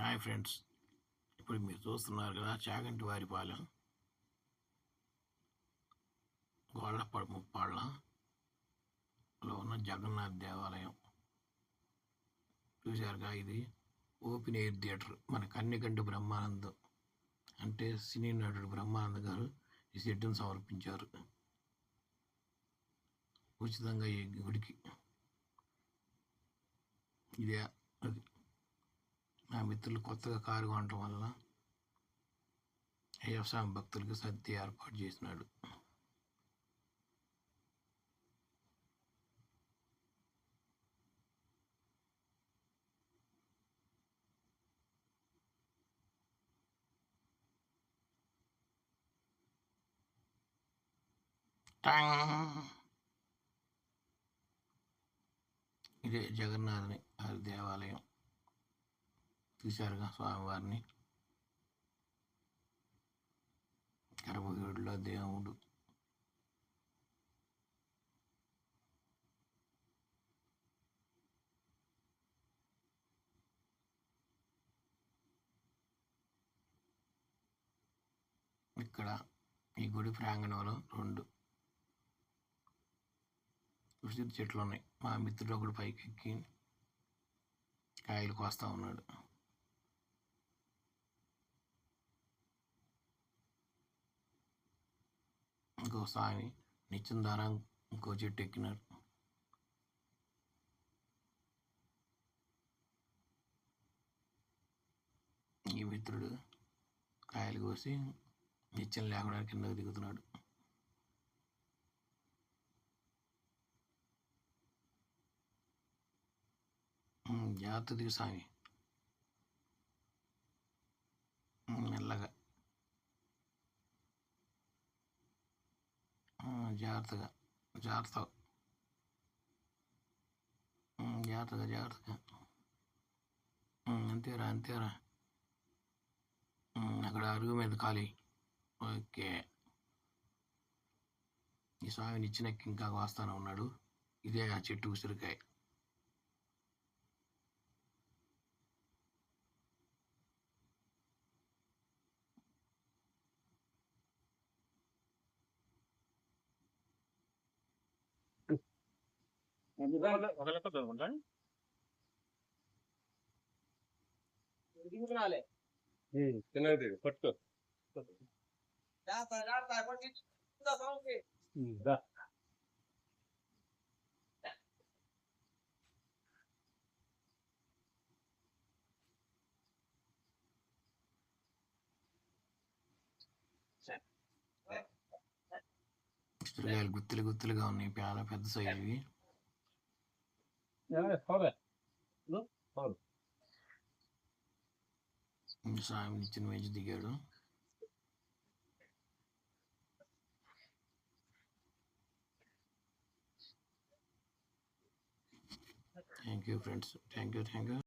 Hi friends. ఇప్పుడు మీరు చూస్తున్నారు కదా చాగంటి వారిపాలెం గోళ్ళపడ ముప్పాళ్ళలో ఉన్న జగన్నాథ్ దేవాలయం. చూశారుగా ఇది? Open air theatre. మన కన్యకంటి బ్రహ్మానందం అంటే సినీ నటుడు బ్రహ్మానందం గారు ఈ సెట్ను సమర్పించారు. ఉచితంగా ఈ గుడికి. ఇదే మా నా మిత్రులు కొత్తగా కారు కొనటం వల్ల వ్యవసాయ భక్తులకు సద్ది ఏర్పాటు చేసినాడు. ఇదే జగన్నాథుని వారి దేవాలయం చూశారుగా స్వామివారిని. గర్భగుడిలో దేవుడు. ఇక్కడ ఈ గుడి ప్రాంగణంలో రెండు ఉసిరి చెట్లు ఉన్నాయి మా మిత్రుడు ఒకడు పైకి ఎక్కి కాయలు కోస్తా ఉన్నాడు. ఇంకో స్వామి నిత్యం దారా ఇంకో చెట్టు ఎక్కినారు ఈ మిత్రుడు కాయలు కోసి నిత్యం లేకుండా కిందకు దిగుతున్నాడు. జాగ్రత్త దిగు స్వామి జాగ్రత్తగా జాగ్రత్త జాగ్రత్తగా జాగ్రత్తగా. అంతేరా అంతేరా. అక్కడ అరుగు మీద ఖాళీ. ఓకే. ఈ స్వామిని ఇచ్చిన ఇంకా వాస్తానే ఉన్నాడు. ఇదే ఆ చెట్టు ఉసిరికాయ. ఒక లెక్క చదువుకుంటా తిన్నది పట్టుకో. దా ఉసిరికాయలు గుత్తులు గుత్తులుగా ఉన్నాయి చాలా పెద్ద సైజువి No, hold it. No, hold Misałem için mecidi gördüm. Thank you friends. Thank you, thank you.